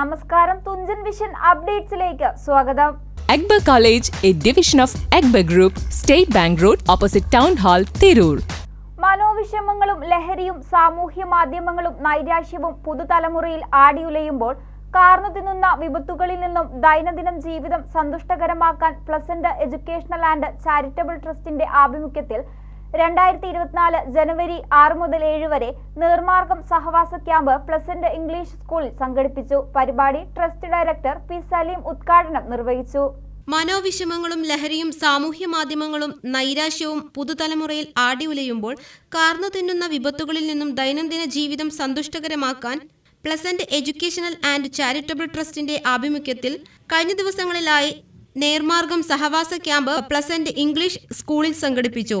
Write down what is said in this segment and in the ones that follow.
നമസ്കാരം തുഞ്ചൻ വിഷൻ അപ്ഡേറ്റ്സിലേക്ക് സ്വാഗതം. Akbar college a division of Akbar group state bank road opposite town hall Tirur. മനോവിഷമങ്ങളും ലഹരിയും സാമൂഹ്യ മാധ്യമങ്ങളും നൈരാശ്യവും പുതുതലമുറയിൽ ആടിയുലയുമ്പോൾ കാർന്നു തിന്നുന്ന വിപത്തുകളിൽ നിന്നും ദൈനംദിനം ജീവിതം സന്തുഷ്ടകരമാക്കാൻ പ്ലസന്റ് എഡ്യൂക്കേഷണൽ ആൻഡ് ചാരിറ്റബിൾ ട്രസ്റ്റിന്റെ ആഭിമുഖ്യത്തിൽ രണ്ടായിരത്തി ഇരുപത്തിനാല് ജനുവരി ആറ് മുതൽ ഏഴ് വരെ നീർമാർഗം സഹവാസ ക്യാമ്പ് പ്ലസന്റ് ഇംഗ്ലീഷ് സ്കൂളിൽ സംഘടിപ്പിച്ചു. പരിപാടി ട്രസ്റ്റ് ഡയറക്ടർ പി സലീം ഉദ്ഘാടനം നിർവഹിച്ചു. മനോവിഷമങ്ങളും ലഹരിയും സാമൂഹ്യ മാധ്യമങ്ങളും നൈരാശ്യവും പുതുതലമുറയിൽ ആടിയുലയുമ്പോൾ കാർന്നു തിന്നുന്ന വിപത്തുകളിൽ നിന്നും ദൈനംദിന ജീവിതം സന്തുഷ്ടകരമാക്കാൻ പ്ലസന്റ് എഡ്യൂക്കേഷണൽ ആൻഡ് ചാരിറ്റബിൾ ട്രസ്റ്റിന്റെ ആഭിമുഖ്യത്തിൽ കഴിഞ്ഞ ദിവസങ്ങളിലായി നേർമാർഗം സഹവാസ ക്യാമ്പ് പ്ലസന്റ് ഇംഗ്ലീഷ് സ്കൂളിൽ സംഘടിപ്പിച്ചു.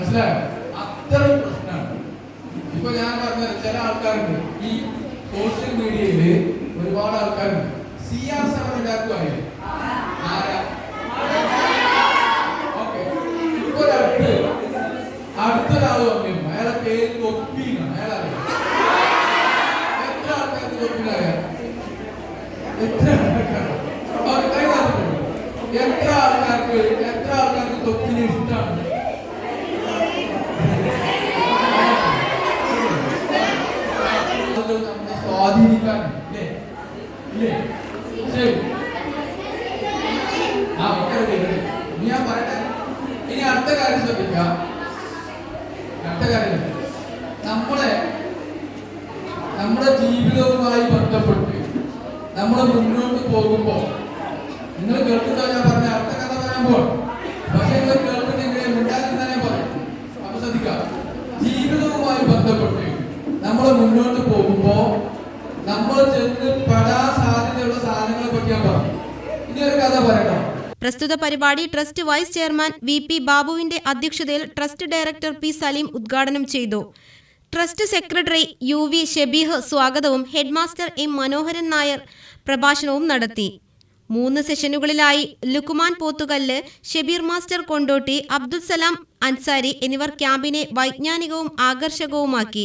മനസ്സിലായോ? അത്രയും പ്രശ്നമാണ്. ഇപ്പൊ ഞാൻ പറഞ്ഞ ചില ആൾക്കാരുണ്ട്. ഈ സോഷ്യൽ മീഡിയയിൽ ഒരുപാട് ആൾക്കാരുണ്ട്. സി ആർ സെവൻ എല്ലാവർക്കും അറിയാം? അടുത്തൊരാൾ വന്നിരുന്നു അയാളെ പേര് തൊപ്പിന്നാണ് അയാൾ അറിയാം എത്ര ആൾക്കാർക്ക് തൊപ്പിനറിയാം എത്ര. എത്ര ആൾക്കാർക്ക് എത്ര ആൾക്കാർക്ക് തൊപ്പിനെ ഇഷ്ടമാണ് ഇല്ലേ? ഇല്ലേ? ശരി. ആ ഒക്കെ. ഇനി ഞാൻ പറയട്ടെ? ഇനി അടുത്ത കാര്യം ശ്രദ്ധിക്കാം. അടുത്ത കാര്യം നമ്മളെ നമ്മുടെ ജീവിതവുമായി ബന്ധപ്പെട്ട് നമ്മൾ മുന്നോട്ട് പോകുമ്പോൾ നിങ്ങൾ കേൾക്കുന്നോ ഞാൻ പറഞ്ഞ അടുത്ത കഥ പറയുമ്പോൾ പോകും പക്ഷെ നിങ്ങൾ കേൾക്കുന്നെങ്കിൽ ഉണ്ടാകുന്നതിനെ പറയും. അപ്പൊ ശ്രദ്ധിക്കാം. ജീവിതവുമായി ബന്ധപ്പെട്ട് നമ്മൾ മുന്നോട്ട് പോകുമ്പോ നമ്മൾ സാധ്യതയുള്ള സാധനങ്ങളെ കഥ പ്രസ്തുത പരിപാടി trust vice chairman V P ബാബുവിന്റെ അധ്യക്ഷതയിൽ ട്രസ്റ്റ് ഡയറക്ടർ പി സലീം ഉദ്ഘാടനം ചെയ്തു. Trust secretary U V Shebeeh സ്വാഗതവും ഹെഡ്മാസ്റ്റർ എം മനോഹരൻ നായർ പ്രഭാഷണവും നടത്തി. മൂന്ന് സെഷനുകളിലായി ലുക്കുമാൻ പോത്തുകല്ല് ഷെബീർ മാസ്റ്റർ കൊണ്ടോട്ടി അബ്ദുൽ സലാം അൻസാരി എന്നിവർ ക്യാമ്പിനെ വൈജ്ഞാനികവും ആകർഷകവുമാക്കി.